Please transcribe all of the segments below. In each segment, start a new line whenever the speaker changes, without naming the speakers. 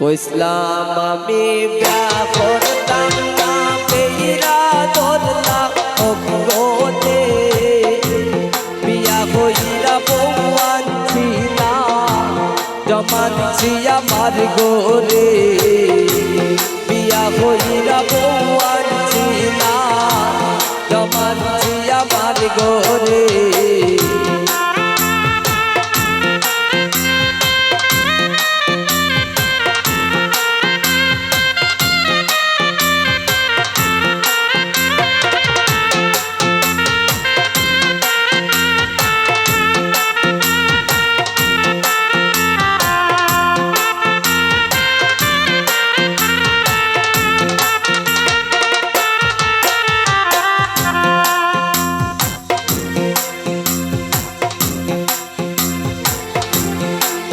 কইসলাম, আমি বিয়া করতাম না, মেয়েরা ধরলাম অগ্রতে। বিয়া হইরা বৌয়ানছি না জমানছি আমার গোরে বিয়া হইরা বৌয়ানছি না জমানছি আমার গোরে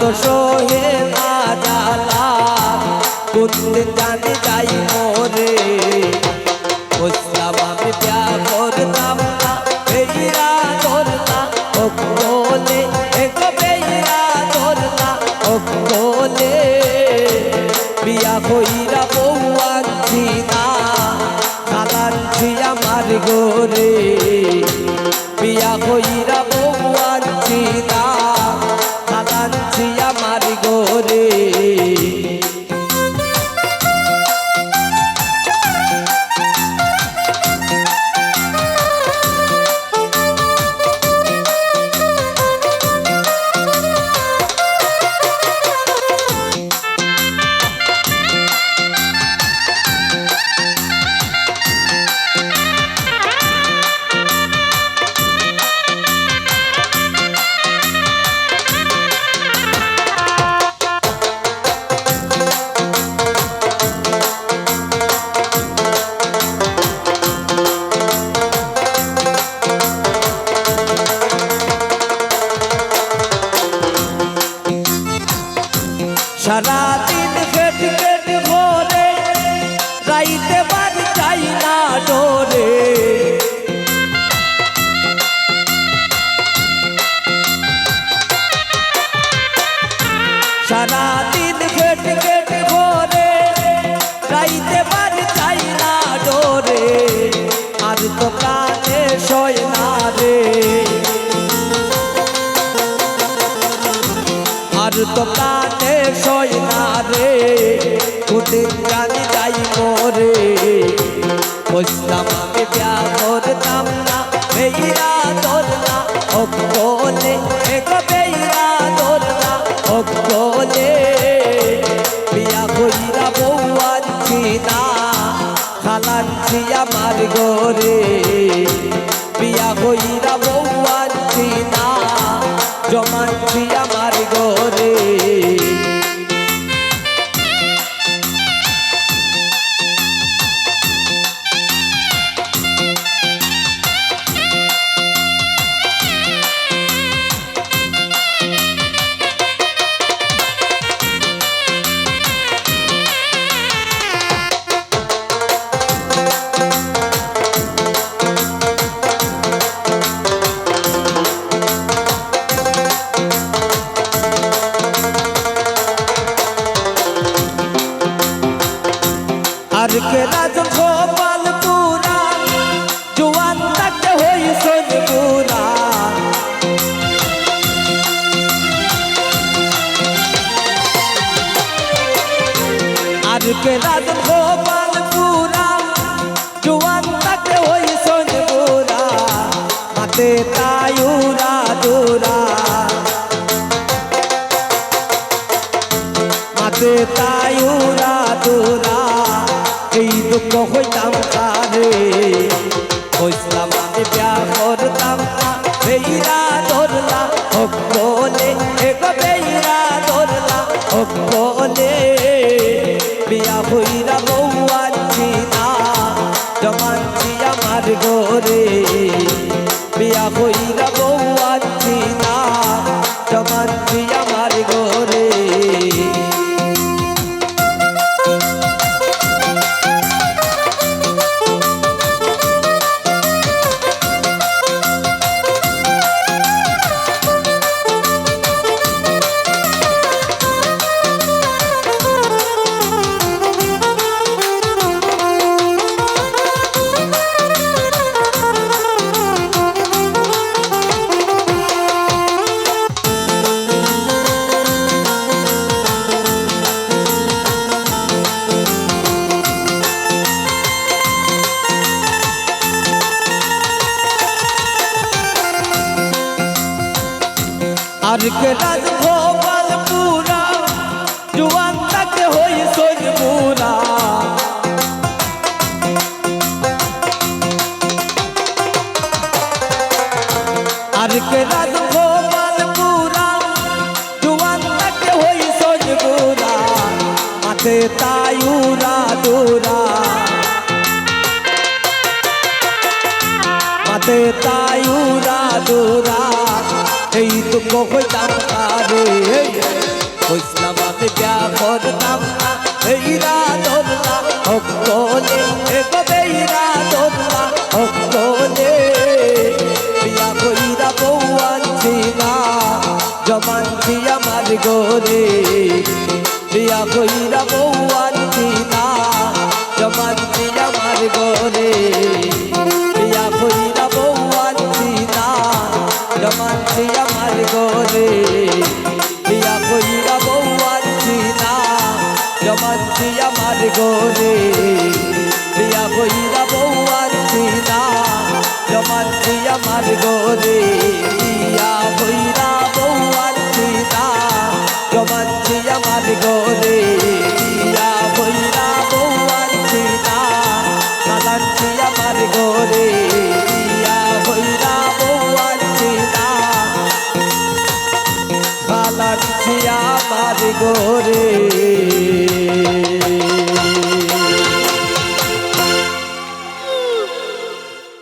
তো সোহে না জালা কোনদিন জানি যাই মোরে। বুঝলাম আমি বিয়া হইরা বউ আনছি না বিয়া la la কুদিন জানি যাই মোরে। বুঝলাম আমি বিয়া করতাম না, বেইরা ধরলা ও কোলে এক বেইরা ধরলা ও কোলে বিয়া কইরা বউ আনছি না, খালানছি আমার গোরে বিয়া কইরা বউ আনছি না, জমানছি আমার গোরে আর কে রাজন গোপাল পুরা জোয়ান থাকতে হইছে পুরা আর কে রাজন গোপাল পুরা জোয়ান থাকতে হইছে পুরা মাতে তায়ুরা দুরা মাতে তায়ুরা দুরা এই দুঃখ হইতাম তারে, হইসলাম বিয়া করতাম না। বেইরা ধরলা, হক বলে, এগো বেইরা ধরলা, হক বলে। বিয়া হইরা বউ আনছি না, জমানছি আমার ঘরে। বিয়া হইরা বউ আনছি না, জমানছি আমার ঘরে। আর কে রাজ ভোপাল পুরা জুয়ান তাকে হই সই পুরা আর কে রাজ ভোপাল পুরা জুয়ান তাকে হই সই পুরা মাতে তায়ুরা এই তো কইতাম তারে কইসলাম আমি বিয়া করতাম এই রাধনা অকলে এ কবে রাধনা অকলে বিয়া কইরা বউ আনছি না, জমানছি আমার গোরে বিয়া কইরা বউ আনছি না, জমানছি আমার গোরে গোরে। বিয়া বইরা বউ আনছি না জমানছি আমার গোরে।